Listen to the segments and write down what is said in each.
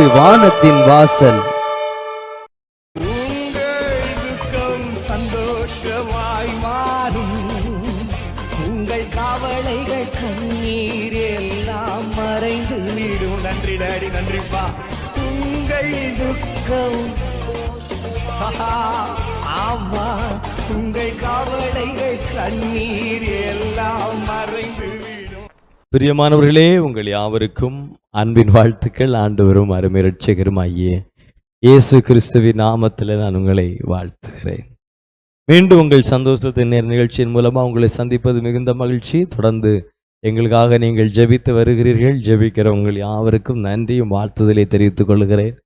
இது வானத்தின் வாசல். உங்கள் துக்கம் சந்தோஷமாய் மாறும். உங்கள் கவலைகள் கண்ணீர் எல்லாம் மறைந்து விடும். நன்றி டாடி நன்றிப்பா உங்கள் துக்கம் ஆமா. உங்கள் கவலைகள் கண்ணீர் எல்லாம் மறைந்து பிரியமானவர்களே உங்கள் யாவருக்கும் அன்பின் வாழ்த்துக்கள். ஆண்டவரும் அருமை ரட்சகரும் ஐயே இயேசு கிறிஸ்துவின் நாமத்தில் நான் உங்களை வாழ்த்துகிறேன். மீண்டும் உங்கள் சந்தோஷத்தின் நேர் நிகழ்ச்சியின் மூலமாக உங்களை சந்திப்பது மிகுந்த மகிழ்ச்சி. தொடர்ந்து எங்களுக்காக நீங்கள் ஜெபித்து வருகிறீர்கள். ஜெபிக்கிற உங்கள் யாவருக்கும் நன்றியும் வாழ்த்துதலை தெரிவித்துக் கொள்கிறேன்.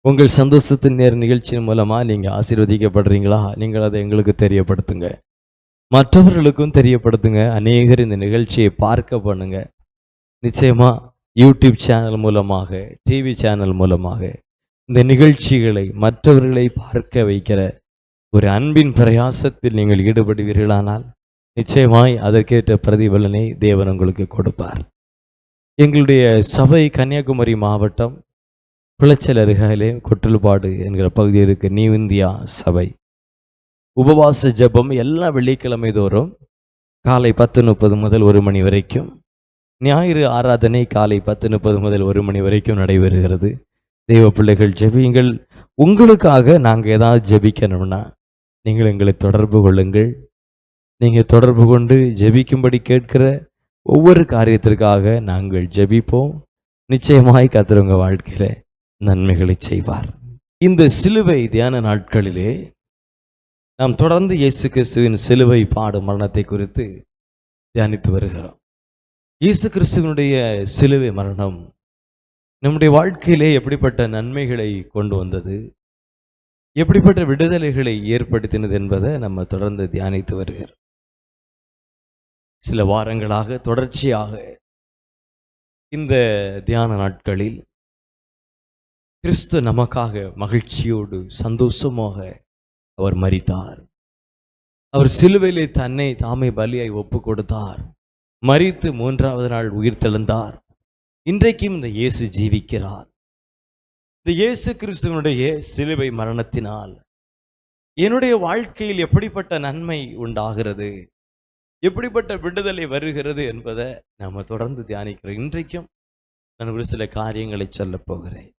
உங்கள் சந்தோஷத்தின் நேர் நிகழ்ச்சியின் மூலமாக நீங்கள் ஆசீர்வதிக்கப்படுறீங்களா? நீங்கள் அதை எங்களுக்கு தெரியப்படுத்துங்க. மற்றவர்களுக்கும் தெரியப்படுத்துங்க. அநேகர் இந்த நிகழ்ச்சியை பார்க்க பண்ணுங்க. நிச்சயமா யூடியூப் சேனல் மூலமாக டிவி சேனல் மூலமாக இந்த நிகழ்ச்சிகளை மற்றவர்களை பார்க்க வைக்கிற ஒரு அன்பின் பிரயாசத்தில் நீங்கள் ஈடுபடுவீர்களானால் நிச்சயமாய் அதற்கேற்ற பிரதிபலனை தேவன் உங்களுக்கு கொடுப்பார். எங்களுடைய சபை கன்னியாகுமரி மாவட்டம் குளச்சல் அருகாலே கொற்றல்பாடு என்கிற பகுதியில் இருக்கு நியூ இந்தியா சபை. உபவாச ஜெபம் எல்லா வெள்ளிக்கிழமை தோறும் காலை பத்து முப்பது முதல் ஒரு மணி வரைக்கும். ஞாயிறு ஆராதனை காலை பத்து முப்பது முதல் ஒரு மணி வரைக்கும் நடைபெறுகிறது. தெய்வ பிள்ளைகள் ஜெபியுங்கள். உங்களுக்காக நாங்கள் ஏதாவது ஜெபிக்கணும்னா நீங்கள் எங்களை தொடர்பு கொள்ளுங்கள். நீங்கள் தொடர்பு கொண்டு ஜெபிக்கும்படி கேட்கிற ஒவ்வொரு காரியத்திற்காக நாங்கள் ஜெபிப்போம். நிச்சயமாய் கத்துறவங்க வாழ்க்கையில் நன்மைகளை செய்வார். இந்த சிலுவை தியான நாட்களிலே நாம் தொடர்ந்து இயேசு கிறிஸ்துவின் சிலுவை பாடும் மரணத்தை குறித்து தியானித்து வருகிறோம். இயேசு கிறிஸ்துவனுடைய சிலுவை மரணம் நம்முடைய வாழ்க்கையிலே எப்படிப்பட்ட நன்மைகளை கொண்டு வந்தது எப்படிப்பட்ட விடுதலைகளை ஏற்படுத்தினது என்பதை நம்ம தொடர்ந்து தியானித்து வருகிறோம். சில வாரங்களாக தொடர்ச்சியாக இந்த தியான நாட்களில் கிறிஸ்து நமக்காக மகிழ்ச்சியோடு சந்தோஷமாக அவர் மறித்தார் அவர் சிலுவையிலே தன்னை தாமே பலியாய் ஒப்பு கொடுத்தார் மறித்து மூன்றாவது நாள் உயிர் தெழுந்தார். இன்றைக்கும் இந்த இயேசு ஜீவிக்கிறார். இந்த இயேசு கிறிஸ்துவனுடைய சிலுவை மரணத்தினால் என்னுடைய வாழ்க்கையில் எப்படிப்பட்ட நன்மை உண்டாகிறது? எப்படிப்பட்ட விடுதலை வருகிறது என்பதை நாம தொடர்ந்து தியானிக்கிறோம். இன்றைக்கும் நான் ஒரு சில காரியங்களை சொல்லப் போகிறேன்.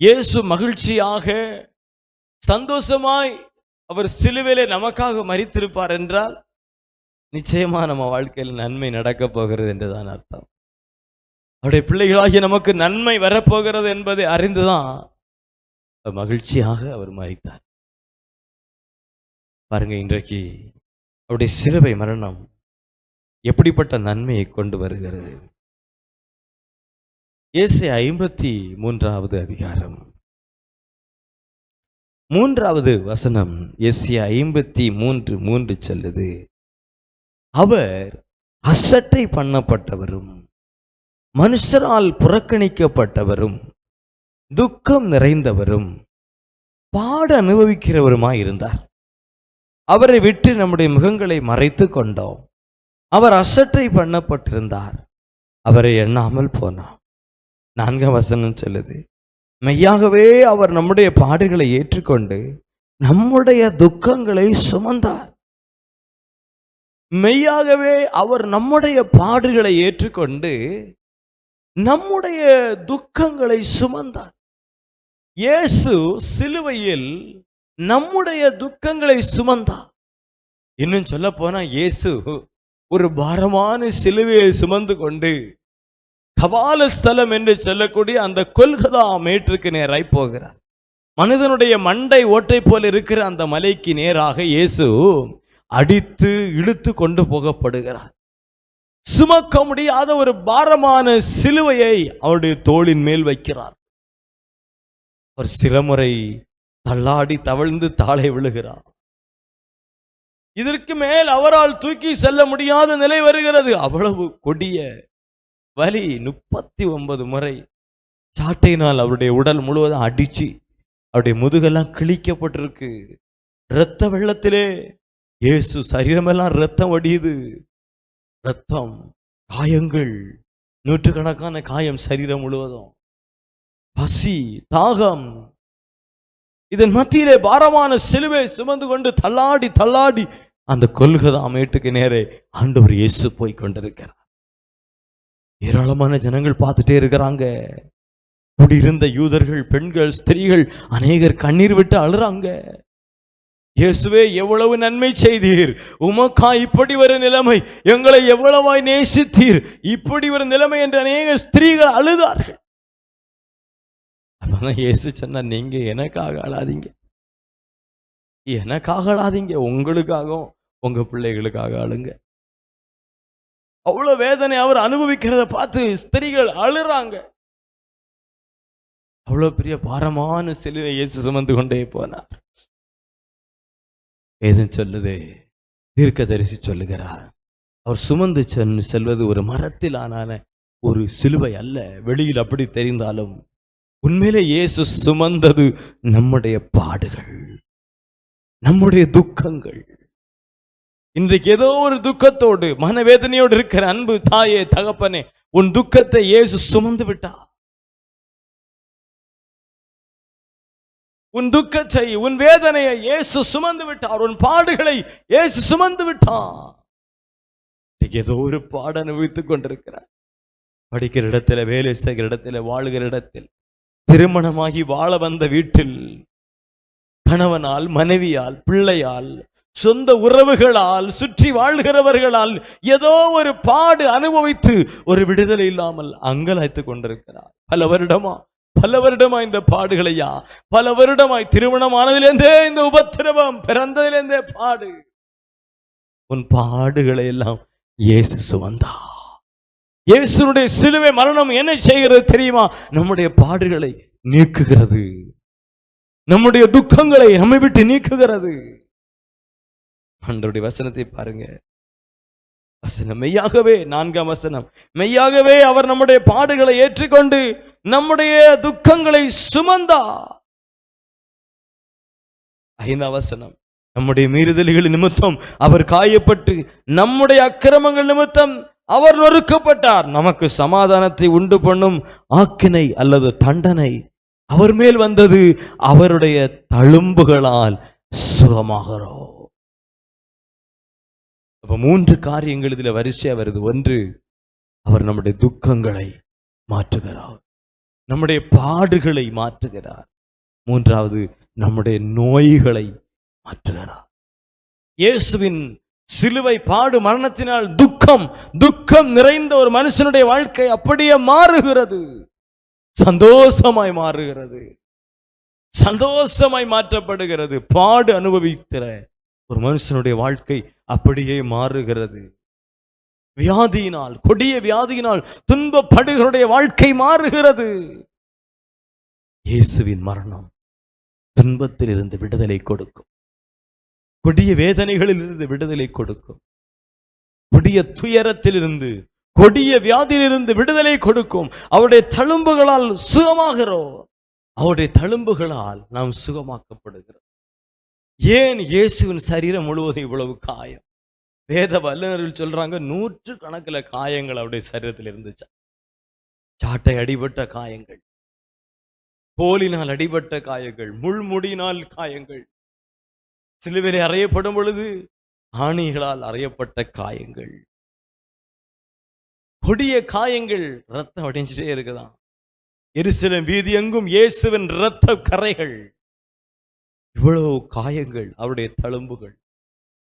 இயேசு மகிழ்ச்சியாக சந்தோஷமாய் அவர் சிலுவையிலே நமக்காக மறித்திருப்பார் என்றால் நிச்சயமா நம்ம வாழ்க்கையில் நன்மை நடக்கப் போகிறது என்றுதான் அர்த்தம். அவருடைய பிள்ளைகளாகிய நமக்கு நன்மை வரப்போகிறது என்பதை அறிந்துதான் மகிழ்ச்சியாக அவர் மறித்தார் பாருங்க இன்றைக்கு அவருடைய சிலுவை மரணம் எப்படிப்பட்ட நன்மையை கொண்டு வருகிறது? இயேசு ஐம்பத்தி மூன்றாவது அதிகாரம். மூன்றாவது வசனம் எஸ்ஏ ஐம்பத்தி மூன்று மூன்று சொல்லுது. அவர் அசட்டை பண்ணப்பட்டவரும் மனுஷரால் புறக்கணிக்கப்பட்டவரும் துக்கம் நிறைந்தவரும் பாட அனுபவிக்கிறவருமாய் இருந்தார். அவரை விட்டு நம்முடைய முகங்களை மறைத்து கொண்டோம். அவர் அசட்டை பண்ணப்பட்டிருந்தார். அவரை எண்ணாமல் போனோம் நான்காம் வசனம் சொல்லுது மெய்யாகவே அவர் நம்முடைய பாடுகளை ஏற்றுக்கொண்டு நம்முடைய துக்கங்களை சுமந்தார். மெய்யாகவே அவர் நம்முடைய பாடுகளை ஏற்றுக்கொண்டு நம்முடைய துக்கங்களை சுமந்தார். இயேசு சிலுவையில் நம்முடைய துக்கங்களை சுமந்தார். இன்னும் சொல்ல போனா இயேசு ஒரு பாரமான சிலுவையை சுமந்து கொண்டு கபால ஸ்தலம் என்று சொல்லக்கூடிய அந்த கொல்கதா மேற்றுக்கு நேராய் போகிறார். மனிதனுடைய மண்டை ஓட்டை போல இருக்கிற அந்த மலைக்கு நேராக இயேசு அடித்து இழுத்து கொண்டு போகப்படுகிறார். சுமக்க முடியாத ஒரு பாரமான சிலுவையை அவருடைய தோளின் மேல் வைக்கிறார். அவர் சிலமுறை தள்ளாடி தவழ்ந்து தாளை விழுகிறார். இதற்கு மேல் அவரால் தூக்கி செல்ல முடியாத நிலை வருகிறது. அவ்வளவு கொடிய வலி முப்பத்தி ஒன்பது முறை சாட்டையினால் அவருடைய உடல் முழுவதும் அடிச்சு அவருடைய முதுகெல்லாம் கிழிக்கப்பட்டிருக்கு. இரத்த வெள்ளத்திலே இயேசு சரீரமெல்லாம் ரத்தம் வடியுது. ரத்தம் காயங்கள் நூற்றுக்கணக்கான காயம் சரீரம் முழுவதும். பசி தாகம். இதன் மத்தியிலே பாரமான சிலுவை சுமந்து கொண்டு தள்ளாடி தள்ளாடி அந்த கொல்கதா மேட்டுக்கு நேரே ஆண்டவர் இயேசு போய் கொண்டிருக்கிறார். ஏராளமான ஜனங்கள் பார்த்துட்டே இருக்கிறாங்க. குடியிருந்த யூதர்கள் பெண்கள் ஸ்திரீகள் அநேகர் கண்ணீர் விட்டு அழுறாங்க. இயேசுவே எவ்வளவு நன்மை செய்தீர். உமக்கா இப்படி ஒரு நிலைமை எங்களை எவ்வளவாய் நேசித்தீர். இப்படி ஒரு நிலைமை என்று அநேக ஸ்திரீகள் அழுதார்கள். அப்பதான் இயேசு சொன்னா நீங்க எனக்காக அழாதீங்க. எனக்காக அழாதீங்க. உங்களுக்காகவும் உங்க பிள்ளைகளுக்காக அழுங்க. அவ்வளவு வேதனை அவர் அனுபவிக்கிறத பார்த்து ஸ்திரீகள் அழுறாங்க. அவ்வளவு பெரிய பாரமான சிலுவை இயேசு சுமந்து கொண்டே போனார். ஏதும் சொல்லுது தீர்க்கதரிசி சொல்லுகிறார் அவர் சுமந்து சென்று செல்வது ஒரு மரத்தில் ஆனான ஒரு சிலுவை அல்ல வெளியில் அப்படி தெரிந்தாலும் உண்மையிலே இயேசு சுமந்தது நம்முடைய பாடுகள் நம்முடைய துக்கங்கள். இன்றைக்கு ஏதோ ஒரு துக்கத்தோடு மனவேதனையோடு இருக்கிற அன்பு தாயே தகப்பனே உன் துக்கத்தை இயேசு சுமந்து விட்டா உன் துக்கத்தை உன் வேதனையை இயேசு சுமந்து விட்டார். உன் பாடுகளை இயேசு சுமந்து விட்டான் ஏதோ ஒரு பாட அனுபவித்துக் கொண்டிருக்கிறார். படிக்கிற இடத்துல வேலை செய்கிற இடத்துல வாழுகிற இடத்தில் திருமணமாகி வாழ வந்த வீட்டில் கணவனால் மனைவியால் பிள்ளையால் சொந்த உறவுகளால் சுற்றி வாழ்கிறவர்களால் ஏதோ ஒரு பாடு அனுபவித்து ஒரு விடுதலை இல்லாமல் அங்கலாய்த்து கொண்டிருக்கிறார். பல வருடமா பல வருடமா இந்த பாடுகளையா பல வருடமாய் திருமணமானதிலிருந்தே இந்த உபத்திரவம் பிறந்ததிலிருந்தே பாடு. உன் பாடுகளை எல்லாம் இயேசு சுமந்தா இயேசுனுடைய சிலுவை மரணம் என்ன செய்கிறது தெரியுமா? நம்முடைய பாடுகளை நீக்குகிறது. நம்முடைய துக்கங்களை நம்மை விட்டு நீக்குகிறது. ஆண்டருடைய வசனத்தை பாருங்க. வசனம் மெய்யாகவே நான்காம் வசனம். மெய்யாகவே அவர் நம்முடைய பாடுகளை ஏற்றுக்கொண்டு நம்முடைய துக்கங்களை சுமந்தா. ஐந்தாம் வசனம். நம்முடைய மீறுதல்கள் நிமித்தம் அவர் காயப்பட்டு நம்முடைய அக்கிரமங்கள் நிமித்தம் அவர் நொறுக்கப்பட்டார். நமக்கு சமாதானத்தை உண்டு பண்ணும் ஆக்கினை அல்லது தண்டனை அவர் மேல் வந்தது அவருடைய தழும்புகளால் சுகமாகிறோம். அப்போ மூன்று காரியங்கள் இதில் வரிசையாக வருது. ஒன்று அவர் நம்முடைய துக்கங்களை மாற்றுகிறார். நம்முடைய பாடுகளை மாற்றுகிறார். மூன்றாவது நம்முடைய நோய்களை மாற்றுகிறார். இயேசுவின் சிலுவை பாடு மரணத்தினால் துக்கம் துக்கம் நிறைந்த ஒரு மனுஷனுடைய வாழ்க்கை அப்படியே மாறுகிறது. சந்தோஷமாய் மாறுகிறது. சந்தோஷமாய் மாற்றப்படுகிறது. பாடு அனுபவிக்கிற ஒரு மனுஷனுடைய வாழ்க்கை அப்படியே மாறுகிறது. வியாதியினால் கொடிய வியாதியினால் துன்பப்படுகிறவருடைய வாழ்க்கை மாறுகிறது. இயேசுவின் மரணம் துன்பத்தில் இருந்து விடுதலை கொடுக்கும். கொடிய வேதனைகளில் இருந்து விடுதலை கொடுக்கும். கொடிய துயரத்திலிருந்து கொடிய வியாதியிலிருந்து விடுதலை கொடுக்கும். அவருடைய தழும்புகளால் சுகமாகிறோம். அவருடைய தழும்புகளால் நாம் சுகமாக்கப்படுகிறோம். ஏன் இயேசுவின் சரீரம் முழுவதும் இவ்வளவு காயம்? வேத வல்லுநர்கள் சொல்றாங்க நூற்று கணக்கில் காயங்கள் அவருடைய சரீரத்தில் இருந்துச்சு. சாட்டை அடிபட்ட காயங்கள் கோலினால் அடிபட்ட காயங்கள் முள்முடியினால் காயங்கள் சிலுவிலை அறையப்படும் பொழுது ஆணிகளால் அறையப்பட்ட காயங்கள். கொடிய காயங்கள் ரத்தம் அடைஞ்சிட்டே இருக்குதான் எரிசிலம் வீதி எங்கும் இயேசுவின் இரத்த கரைகள் இவ்வளவு காயங்கள் அவருடைய தழும்புகள்.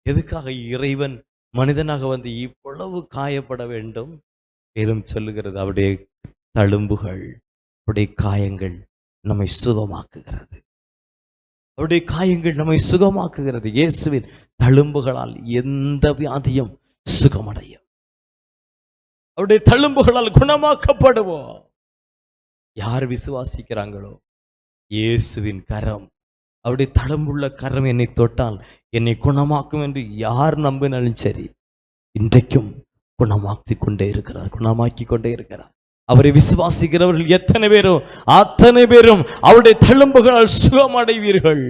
எதுக்காக இறைவன் மனிதனாக வந்து இவ்வளவு காயப்பட வேண்டும்? ஏதும் சொல்லுகிறது அவருடைய தழும்புகள் அவருடைய காயங்கள் நம்மை சுகமாக்குகிறது. அவருடைய காயங்கள் நம்மை சுகமாக்குகிறது. இயேசுவின் தழும்புகளால் எந்த வியாதியும் சுகமடையும். அவருடைய தழும்புகளால் குணமாக்கப்படுவோம். யார் விசுவாசிக்கிறாங்களோ? இயேசுவின் கரம். அவருடைய தளம்புள்ள கரம் என்னை தொட்டால் என்னை குணமாக்கும் என்று யார் நம்பினாலும் சரி இன்றைக்கும் குணமாக்கி கொண்டே இருக்கிறார் குணமாக்கி கொண்டே இருக்கிறார். அவரை விசுவாசிக்கிறவர்கள் எத்தனை பேரும் அத்தனை பேரும் அவருடைய தழும்புகளால் சுகமடைவீர்கள்.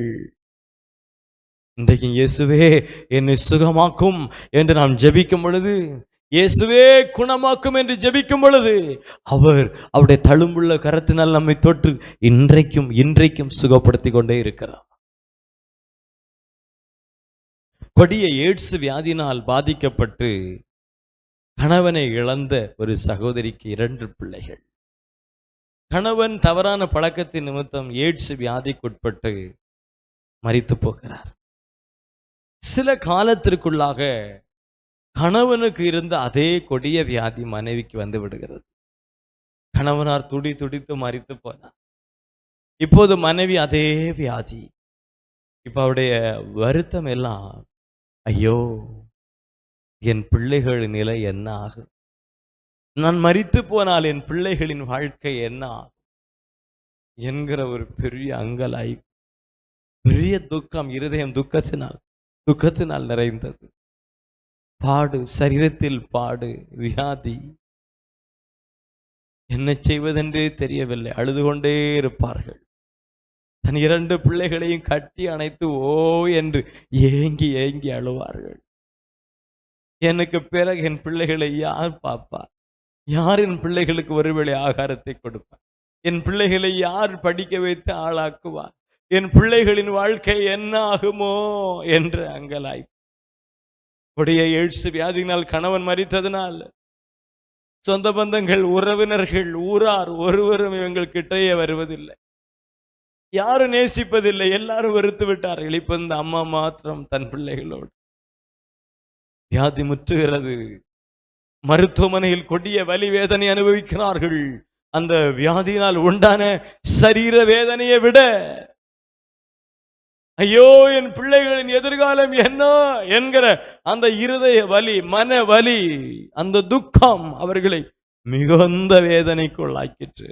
இன்றைக்கு இயேசுவே என்னை சுகமாக்கும் என்று நாம் ஜபிக்கும் பொழுது இயேசுவே குணமாக்கும் என்று ஜெபிக்கும் பொழுது அவர் அவருடைய தழும்புள்ள கரத்தினால் நம்மை தொற்று இன்றைக்கும் இன்றைக்கும் சுகப்படுத்தி கொண்டே இருக்கிறார். கொடிய எய்ட்ஸ் வியாதினால் பாதிக்கப்பட்டு கணவனை இழந்த ஒரு சகோதரிக்கு இரண்டு பிள்ளைகள். கணவன் தவறான பழக்கத்தின் நிமித்தம் எய்ட்ஸ் வியாதிக்குட்பட்டு மறித்து போகிறார். சில காலத்திற்குள்ளாக கணவனுக்கு இருந்த அதே கொடிய வியாதி மனைவிக்கு வந்து விடுகிறது. கணவனார் துடி துடித்து மறித்து போனார். இப்போது மனைவி அதே வியாதி. இப்ப அவருடைய வருத்தம் எல்லாம் ஐயோ என் பிள்ளைகளின் நிலை என்ன ஆகும்? நான் மறித்து போனால் என் பிள்ளைகளின் வாழ்க்கை என்ன ஆகும்? என்கிற ஒரு பெரிய அங்கலாய் பெரிய துக்கம் இருதயம் துக்கத்தினால் துக்கத்தினால் நிறைந்தது. பாடு சரீரத்தில் பாடு வியாதி. என்ன செய்வதென்றே தெரியவில்லை. அழுது கொண்டே இருப்பார்கள். தன் இரண்டு பிள்ளைகளையும் கட்டி அணைத்து ஓ என்று ஏங்கி ஏங்கி அழுவார்கள். எனக்கு பிறகு என் பிள்ளைகளை யார் பாப்பா யார் என் பிள்ளைகளுக்கு ஒருவேளை ஆகாரத்தை கொடுப்பார் என் பிள்ளைகளை யார் படிக்க வைத்து ஆளாக்குவார் என் பிள்ளைகளின் வாழ்க்கை என்ன ஆகுமோ? என்று அங்கலாய்ப்பு உடைய எழுச்சி வியாதியினால் கணவன் மறித்ததனால் சொந்த பந்தங்கள் உறவினர்கள் ஊரார் ஒருவரும் இவங்கள் கிட்டேயே வருவதில்லை. யாரும் நேசிப்பதில்லை எல்லாரும் வெறுத்து விட்டார்கள். இப்போ இந்த அம்மா மாத்திரம் தன் பிள்ளைகளோடு. வியாதி முற்றுகிறது. மருத்துவமனையில் கொடிய வலி வேதனை அனுபவிக்கிறார்கள். அந்த வியாதியினால் உண்டான சரீர வேதனையை விட ஐயோ என் பிள்ளைகளின் எதிர்காலம் என்ன என்கிற அந்த இருதய வலி மன வலி அந்த துக்கம் அவர்களை மிகுந்த வேதனைக்குள்ளாக்கிற்று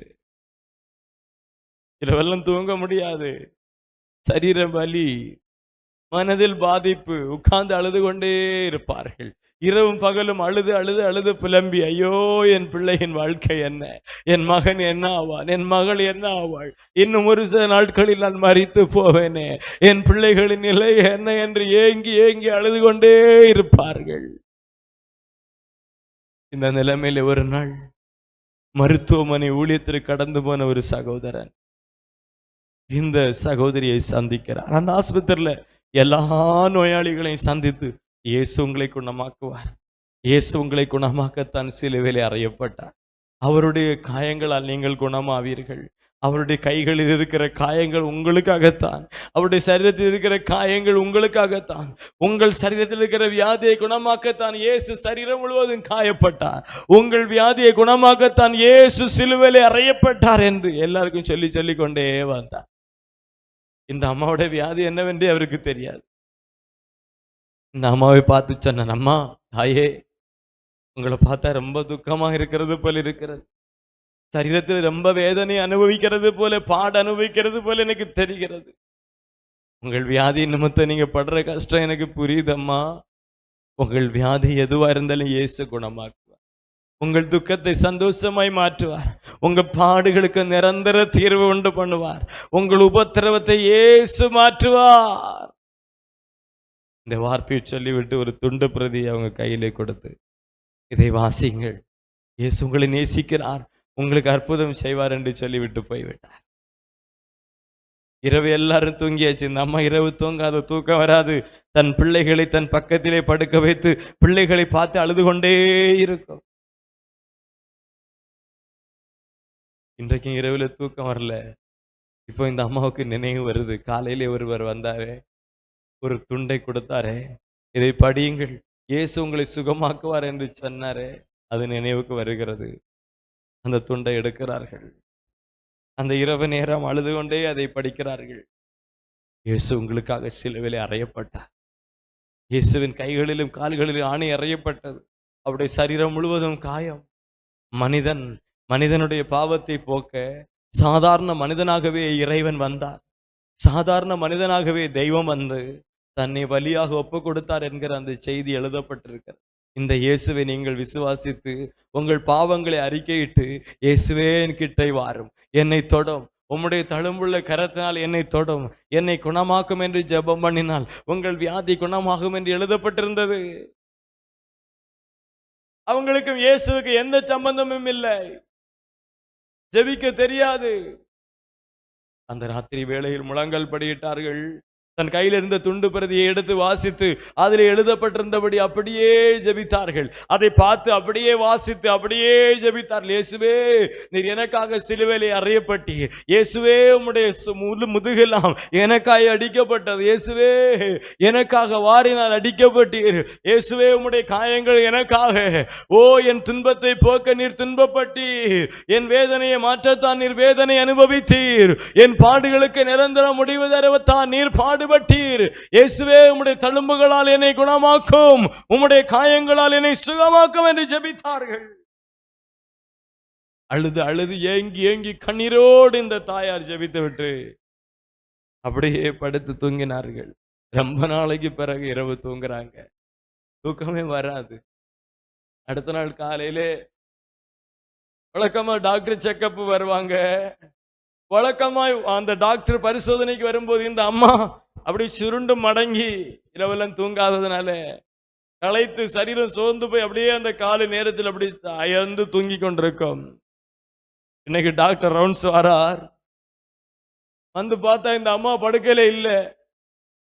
இரவெல்லாம் தூங்க முடியாது. சரீர வலி மனதில் பாதிப்பு உட்கார்ந்து அழுது கொண்டே இருப்பார்கள். இரவும் பகலும் அழுது அழுது அழுது புலம்பி ஐயோ என் பிள்ளையின் வாழ்க்கை என்ன? என் மகன் என்ன ஆவான்? என் மகள் என்ன ஆவாள்? இன்னும் ஒரு சில நாட்களில் நான் மறித்து போவேனே? என் பிள்ளைகளின் நிலை என்ன? என்று ஏங்கி ஏங்கி அழுது கொண்டே இருப்பார்கள். இந்த நிலைமையில் ஒரு நாள் மருத்துவமனை ஊழியத்திற்கு கடந்து போன ஒரு சகோதரன் இந்த சகோதரியை சந்திக்கிறார். அந்த ஆஸ்பத்திரியில எல்லா நோயாளிகளையும் சந்தித்து இயேசு உங்களை குணமாக்குவார். இயேசு உங்களை குணமாக்கத்தான் சிலுவையிலே அறையப்பட்டார். அவருடைய காயங்களால் நீங்கள் குணமாவீர்கள். அவருடைய கைகளில் இருக்கிற காயங்கள் உங்களுக்காகத்தான். அவருடைய சரீரத்தில் இருக்கிற காயங்கள் உங்களுக்காகத்தான். உங்கள் சரீரத்தில் இருக்கிற வியாதியை குணமாக்கத்தான் இயேசு சரீரம் முழுவதும் காயப்பட்டார். உங்கள் வியாதியை குணமாக்கத்தான் இயேசு சிலுவையிலே அறையப்பட்டார் என்று எல்லாருக்கும் சொல்லி சொல்லி கொண்டே வந்தார். இந்த அம்மாவோட வியாதி என்னவென்றே அவருக்கு தெரியாது. இந்த அம்மாவை பார்த்து சொன்னேன் அம்மா தாயே உங்களை பார்த்தா ரொம்ப துக்கமா இருக்கிறது போல இருக்கிறது. சரீரத்தில் ரொம்ப வேதனை அனுபவிக்கிறது போல பாடு அனுபவிக்கிறது போல எனக்கு தெரிகிறது. உங்கள் வியாதி நிமித்தம் நீங்க படுற கஷ்டம் எனக்கு புரியுதம்மா. உங்கள் வியாதி எதுவா இருந்தாலும் இயேசு குணமாக்குவார். உங்கள் துக்கத்தை சந்தோஷமாய் மாற்றுவார். உங்க பாடுகளுக்கு நிரந்தர தீர்வு உண்டு பண்ணுவார். உங்கள் உபத்திரவத்தை இயேசு மாற்றுவார். இந்த வார்த்தையை சொல்லிவிட்டு ஒரு துண்டு பிரதி அவங்க கையிலே கொடுத்து இதை வாசிங்கள். இயேசு உங்களை நேசிக்கிறார். உங்களுக்கு அற்புதம் செய்வார் என்று சொல்லிவிட்டு போய்விட்டார். இரவு எல்லாரும் தூங்கியாச்சு. இந்த அம்மா இரவு தூங்காத தூக்கம் வராது. தன் பிள்ளைகளை தன் பக்கத்திலே படுக்க வைத்து பிள்ளைகளை பார்த்து அழுது கொண்டே இருக்கும். இன்றைக்கும் இரவுல தூக்கம் வரல. இப்போ இந்த அம்மாவுக்கு நினைவு வருது. காலையிலே ஒருவர் வந்தாரு. ஒரு துண்டை கொடுத்தாரே. இதை படியுங்கள். இயேசு உங்களை சுகமாக்குவார் என்று சொன்னாரே. அது நினைவுக்கு வருகிறது. அந்த துண்டை எடுக்கிறார்கள். அந்த இரவு நேரம் அழுது கொண்டே அதை படிக்கிறார்கள். இயேசு உங்களுக்காக சிலுவிலே அறையப்பட்டார். இயேசுவின் கைகளிலும் கால்களிலும் ஆணி அறையப்பட்டது. அவருடைய சரீரம் முழுவதும் காயம். மனிதன் மனிதனுடைய பாவத்தை போக்க சாதாரண மனிதனாகவே இறைவன் வந்தார். சாதாரண மனிதனாகவே தெய்வம் வந்து தன்னை வழியாக ஒப்பு கொடுத்தார் என்கிற அந்த செய்தி எழுதப்பட்டிருக்கிறது. இந்த இயேசுவை நீங்கள் விசுவாசித்து உங்கள் பாவங்களை அறிக்கையிட்டு இயேசுவே என் கிட்டை வாரும். என்னை தொடும். உம்முடைய தழும்புள்ள கரத்தினால் என்னை தொடும். என்னை குணமாக்கும் என்று ஜெபம் பண்ணினால் உங்கள் வியாதி குணமாகும் என்று எழுதப்பட்டிருந்தது. அவங்களுக்கும் இயேசுவுக்கு எந்த சம்பந்தமும் இல்லை. ஜெபிக்க தெரியாது. அந்த ராத்திரி வேளையில் முழங்கல் படியிட்டார்கள். தன் கையில் இருந்த துண்டு பிரதியை எடுத்து வாசித்து அதில் எழுதப்பட்டிருந்தபடி அப்படியே ஜெபித்தார்கள். அதை பார்த்து அப்படியே வாசித்து அப்படியே ஜெபித்தார்கள். இயேசுவே நீர் எனக்காக சிலுவையிலே அறியப்பட்டீர். இயேசுவே உம்முடைய முழு முதுகெல்லாம் எனக்காய் அடிக்கப்பட்டது. இயேசுவே எனக்காக வாரினால் அடிக்கப்பட்டீர். இயேசுவே உம்முடைய காயங்கள் எனக்காக. ஓ என் துன்பத்தை போக்க நீர் துன்பப்பட்டீர். என் வேதனையை மாற்றத்தான் நீர் வேதனை அனுபவித்தீர். என் பாடுகளுக்கு நிரந்தர முடிவு தரவத்தான் நீர் பாடுபட்டீர். இயேசுவே உம்முடைய தழும்புகளால் என்னை குணமாக்கும். உம்முடைய காயங்களால் என்னை சுகமாக்கும் என்று ஜெபித்தார்கள். அழுது அழுது ஏங்கி ஏங்கி கண்ணீரோடு இந்த தாயார் ஜெபித்து விட்டு அப்படியே படுத்து தூங்கினார்கள். ரொம்ப நாளைக்கு பிறகு இரவு தூங்குறாங்க. தூக்கமே வராது. அடுத்த நாள் காலையிலே வழக்கமா டாக்டர் செக்கப் வருவாங்க. வழக்கமாய் அந்த டாக்டர் பரிசோதனைக்கு வரும்போது இந்த அம்மா அப்படி சுருண்டு மடங்கி இரவெல்லாம் தூங்காததுனால களைத்து சரீரம் சோர்ந்து போய் அப்படியே அந்த காலை நேரத்தில் அப்படி அயர்ந்து தூங்கி கொண்டிருக்கும். இன்னைக்கு டாக்டர் ரவுண்ட்ஸ் வரார். வந்து பார்த்தா இந்த அம்மா படுக்கையில இல்லை.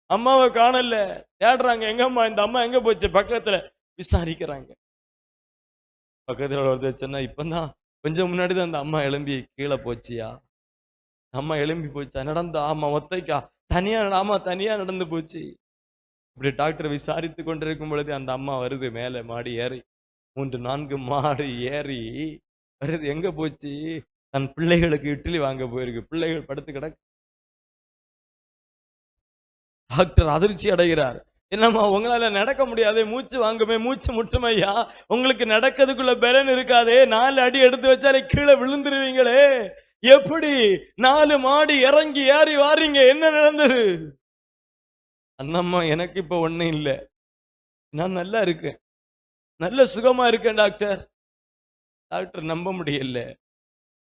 அம்மாவை காணல. தேடுறாங்க எங்கம்மா இந்த அம்மா எங்க போச்சு? பக்கத்துல விசாரிக்கிறாங்க. பக்கத்துல ஒருத்தர் சொன்னா இப்பதான் கொஞ்சம் முன்னாடி தான் அந்த அம்மா எழும்பி கீழே போச்சியா? அம்மா எழும்பி போச்சா. நடந்தா ஆமா ஒத்தைக்கா. தனியா ஆமா தனியா நடந்து போச்சு. இப்படி டாக்டர் விசாரித்து கொண்டிருக்கும் பொழுது அந்த அம்மா வருது. மேலே மாடி ஏறி மூன்று நான்கு மாடி ஏறி வருது. எங்க போச்சு? தன் பிள்ளைகளுக்கு இட்லி வாங்க போயிருக்கு. பிள்ளைகள் படுத்து கிடக்கு டாக்டர் அதிர்ச்சி அடைகிறார். என்னம்மா உங்களால நடக்க முடியாதே. மூச்சு வாங்குமே மூச்சு முட்டுமையா? உங்களுக்கு நடக்கிறதுக்குள்ள பலன் இருக்காதே. நாலு அடி எடுத்து வச்சாலே கீழே விழுந்துருவீங்களே. எப்படி நாலு மாடி இறங்கி ஏறி வாரீங்க? என்ன நடந்தது? அண்ணம்மா எனக்கு இப்போ ஒன்றும் இல்லை. நான் நல்லா இருக்கேன். நல்ல சுகமா இருக்கேன் டாக்டர். டாக்டர் நம்ப முடியல.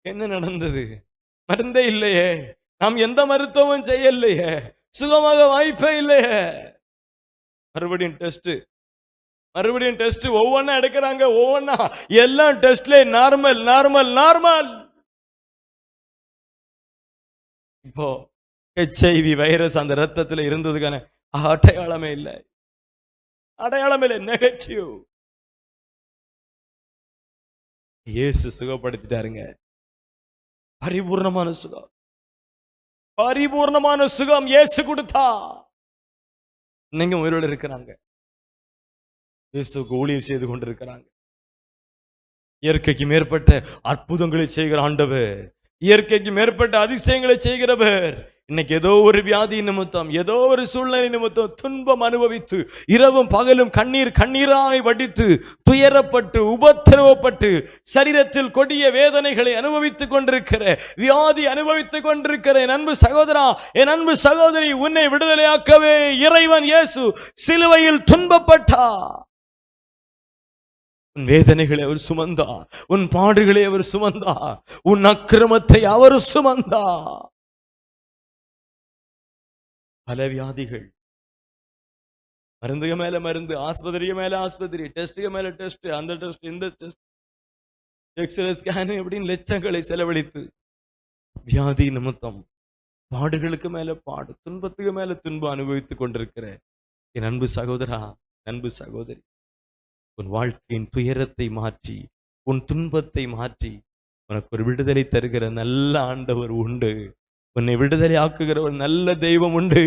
என்ன நடந்தது? மருந்தே இல்லையே. நாம் எந்த மருத்துவமும் செய்யலையே. சுகமாக வாய்ப்பே இல்லையே. மறுபடியும் டெஸ்ட் மறுபடியும் டெஸ்ட் ஒவ்வொன்றா எடுக்கிறாங்க ஒவ்வொன்றா எல்லாம் டெஸ்ட்ல நார்மல் நார்மல் நார்மல். இப்போ ஹெச்ஐவி வைரஸ் அந்த ரத்தத்துல இருந்ததுக்கான அடையாளமே இல்லை. அடையாளமே இல்லை. நெகட்டிவ் இயேசு சுகப்படுத்திட்டாருங்க. பரிபூர்ணமான சுகம். பரிபூர்ணமான சுகம் இயேசு கொடுத்தா. நீங்க உயிரோடு இருக்கிறாங்க. இயேசுக்கு ஊழியம் செய்து கொண்டிருக்கிறாங்க. இயற்கைக்கு மேற்பட்ட அற்புதங்களை செய்கிற ஆண்டவர் இயற்கைக்கு மேற்பட்ட அதிசயங்களை செய்கிறவர். இன்னைக்கு ஏதோ ஒரு வியாதி நிமித்தம் ஏதோ ஒரு சூழ்நிலை நிமித்தம் துன்பம் அனுபவித்து இரவும் பகலும் கண்ணீர் கண்ணீராய் வடித்து துயரப்பட்டு உபத்திரவப்பட்டு சரீரத்தில் கொடிய வேதனைகளை அனுபவித்துக் கொண்டிருக்கிற வியாதி அனுபவித்துக் கொண்டிருக்கிற என் அன்பு சகோதரா என் அன்பு சகோதரி உன்னை விடுதலையாக்கவே இறைவன் இயேசு சிலுவையில் துன்பப்பட்டா உன் வேதனைகளை அவர் சுமந்தா உன் பாடுகளை அவர் சுமந்தா உன் அக்கிரமத்தை அவர் சுமந்தா. பல வியாதிகள். மருந்துக மேல மருந்து ஆஸ்பத்திரிக மேல ஆஸ்பத்திரி டெஸ்ட்டுக மேல டெஸ்ட் அந்த டெஸ்ட் இந்த டெஸ்ட். எக்ஸ்ரே ஸ்கேனு எப்படின்னு லட்சங்களை செலவழித்து. வியாதி நிமித்தம் பாடுகளுக்கு மேல பாடு துன்பத்துக்கு மேல துன்பம் அனுபவித்துக் கொண்டிருக்கிற என் அன்பு சகோதரா அன்பு சகோதரி. உன் வாழ்க்கையின் துயரத்தை மாற்றி உன் துன்பத்தை மாற்றி உனக்கு ஒரு விடுதலை தருகிற நல்ல ஆண்டவர் உண்டு. உன்னை விடுதலை ஆக்குகிற ஒரு நல்ல தெய்வம் உண்டு.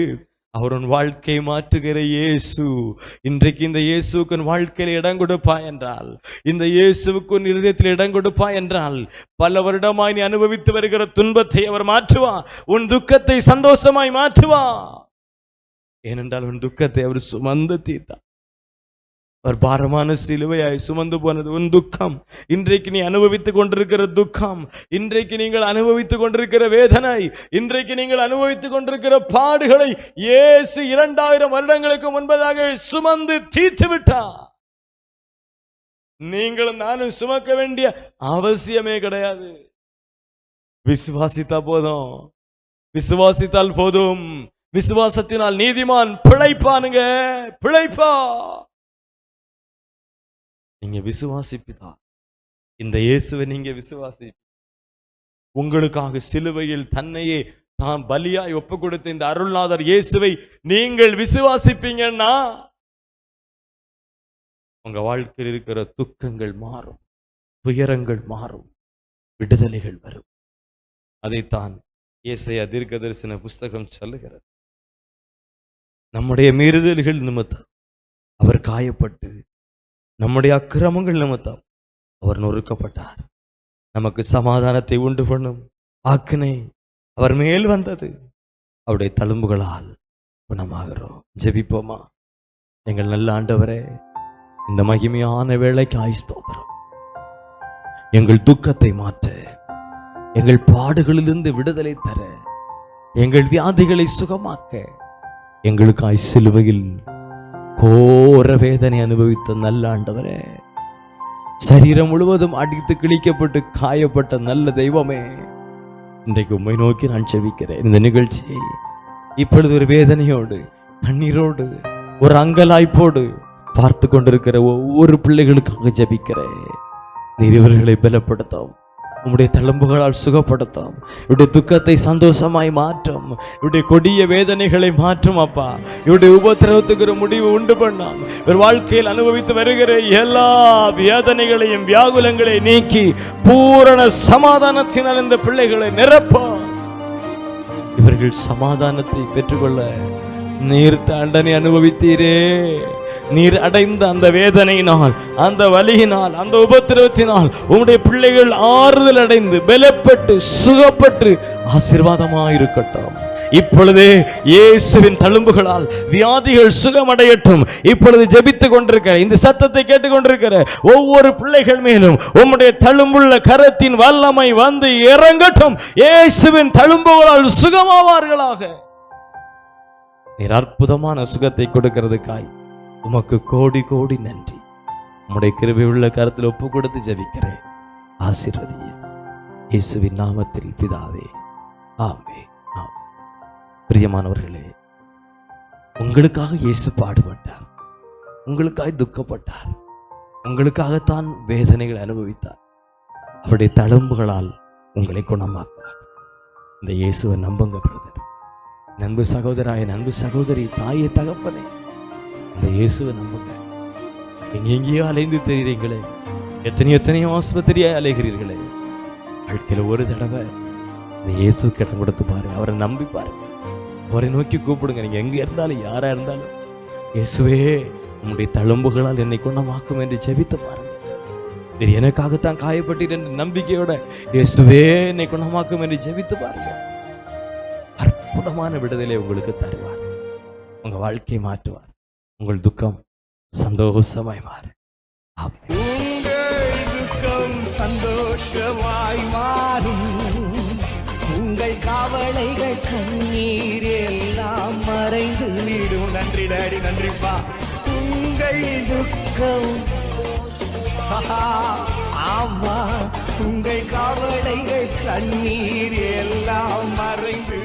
அவர் உன் வாழ்க்கையை மாற்றுகிற இயேசு. இன்றைக்கு இந்த இயேசுக்கு உன் வாழ்க்கையில் இடம் கொடுப்பா என்றால் இந்த இயேசுவுக்கு உன் இருதயத்தில் இடம் கொடுப்பா என்றால் பல வருடமாய் நீ அனுபவித்து வருகிற துன்பத்தை அவர் மாற்றுவா. உன் துக்கத்தை சந்தோஷமாய் மாற்றுவா. ஏனென்றால் உன் துக்கத்தை அவர் சுமந்து தீர்த்தார். அவர் பாரமான சிலுவையாய் சுமந்து போனது உன் துக்கம். இன்றைக்கு நீ அனுபவித்துக் கொண்டிருக்கிற துக்கம் இன்றைக்கு நீங்கள் அனுபவித்துக் கொண்டிருக்கிற வேதனை இன்றைக்கு நீங்கள் அனுபவித்துக் கொண்டிருக்கிற பாடுகளை இயேசு இரண்டாயிரம் வருடங்களுக்கு முன்பதாக சுமந்து தீர்த்து விட்டார் நீங்களும் நானும் சுமக்க வேண்டிய அவசியமே கிடையாது. விசுவாசித்தா போதும். விசுவாசித்தால் போதும். விசுவாசத்தினால் நீதிமான் பிழைப்பானுங்க பிழைப்பா. நீங்க விசுவாசிப்பிதா. இந்த இயேசுவை நீங்க விசுவாசி உங்களுக்காக சிலுவையில் தன்னையே தான் பலியாய் ஒப்பு கொடுத்த இந்த அருள்நாதர் இயேசுவை நீங்கள் விசுவாசிப்பீங்கன்னா உங்க வாழ்க்கையில் இருக்கிற துக்கங்கள் மாறும் துயரங்கள் மாறும் விடுதலைகள் வரும். அதைத்தான் இயேசைய தீர்க்க தரிசன புஸ்தகம் சொல்லுகிறது. நம்முடைய மீறுதல்கள் நிமித்தம் அவர் காயப்பட்டு நம்முடைய அக்கிரமங்கள் நிமித்தம் அவர் நொறுக்கப்பட்டார். நமக்கு சமாதானத்தை உண்டு பண்ணும் ஆக்கினை அவர் மேல் வந்தது. அவருடைய தழும்புகளால் குணமாகிறோம். ஜெபிப்போமா? எங்கள் நல்ல ஆண்டவரே இந்த மகிமையான வேலைக்கு ஆயுஸ்தோத்திரம் எங்கள் துக்கத்தை மாற்ற எங்கள் பாடுகளிலிருந்து விடுதலை தர எங்கள் வியாதிகளை சுகமாக்க எங்களுக்காய் சிலுவையில் கோர வேதனை அனுபவித்த நல்ல ஆண்டவரே சரீரம் முழுவதும் அடித்து கிழிக்கப்பட்டு காயப்பட்ட நல்ல தெய்வமே இன்றைக்கு உண்மை நோக்கி நான் செவிக்கிறேன் இந்த நிகழ்ச்சியை இப்பொழுது ஒரு வேதனையோடு கண்ணீரோடு ஒரு அங்கலாய்ப்போடு பார்த்து கொண்டிருக்கிற ஒவ்வொரு பிள்ளைகளுக்காக ஜபிக்கிறேன். நீர் இவர்களை பலப்படுத்தும் உம்முடைய தழும்புகளால் சுகப்படுத்தும். இவருடைய துக்கத்தை சந்தோஷமாய் மாற்றும். இவருடைய கொடிய வேதனைகளை மாற்றும் அப்பா. இவருடைய உபத்திரவத்துக்கு ஒரு முடிவு உண்டு பண்ணாம். இவர் வாழ்க்கையில் அனுபவித்து வருகிற எல்லா வேதனைகளையும் வியாகுலங்களை நீக்கி பூரண சமாதானத்தினால் இந்த பிள்ளைகளை நிரப்பாம். இவர்கள் சமாதானத்தை பெற்றுக்கொள்ள நீர் தாண்டனை அனுபவித்தீரே. நீர் அடைந்த அந்த வேதனையினால் அந்த வலியினால் அந்த உபத்திரவத்தினால் உம்முடைய பிள்ளைகள் ஆறுதல் அடைந்து பலப்பட்டு சுகப்பட்டு ஆசீர்வாதமாயிருக்கட்டும். இப்பொழுதே இயேசுவின் தழும்புகளால் வியாதிகள் சுகமடையட்டும். இப்பொழுது ஜபித்து கொண்டிருக்கிற இந்த சத்தத்தை கேட்டுக்கொண்டிருக்கிற ஒவ்வொரு பிள்ளைகள் மேலும் உம்முடைய தழும்புள்ள கரத்தின் வல்லமை வந்து இறங்கட்டும். இயேசுவின் தழும்புகளால் சுகமாவார்களாக. நீர் அற்புதமான சுகத்தை கொடுக்கிறதுக்காய் உமக்கு கோடி கோடி நன்றி. உம்முடைய கிருபை உள்ள கருத்தில் ஒப்பு கொடுத்து ஜபிக்கிறேன். ஆசீர்வதியே இயேசுவின் நாமத்தில் பிதாவே. ஆமே ஆம் பிரியமானவர்களே உங்களுக்காக இயேசு பாடுபட்டார். உங்களுக்காக துக்கப்பட்டார். உங்களுக்காகத்தான் வேதனைகளை அனுபவித்தார். அவருடைய தழும்புகளால் உங்களை குணமாக்குவார். இந்த இயேசுவை நம்புங்க பிரதர். நண்பு சகோதராய நண்பு சகோதரி தாயே தகப்பனே. இந்த இயேசுவை நம்புங்க. எங்க எங்கேயோ அலைந்து தெரியுறீங்களே எத்தனை எத்தனையோ ஆஸ்பத்திரியாய் அலைகிறீர்களே. வாழ்க்கையில் ஒரு தடவை இந்த இயேசுக்கு இடம் கொடுத்து பாரு அவரை நம்பி பாருங்க அவரை நோக்கி கூப்பிடுங்க. நீங்க எங்க இருந்தாலும் யாரா இருந்தாலும் இயேசுவே உங்களுடைய தழும்புகளால் என்னை குணமாக்கும் என்று ஜெபித்து பாருங்க. இது எனக்காகத்தான் காயப்பட்டீர் என்ற நம்பிக்கையோட இயேசுவே என்னை குணமாக்கும் என்று ஜெபித்து பாருங்க. அற்புதமான விடுதலை உங்களுக்கு தருவார். உங்க வாழ்க்கையை மாற்றுவார். உங்கள் துக்கம் சந்தோஷமாய் மாறு உங்கள் துக்கம் சந்தோஷமாய் மாறும். உங்கள் கவலைகள் கண்ணீர் எல்லாம் மறைந்து விடும். நன்றி டாடி நன்றிப்பா உங்கள் துக்கம். ஆமா. உங்கள் கவலைகள் கண்ணீர் எல்லாம் மறைந்து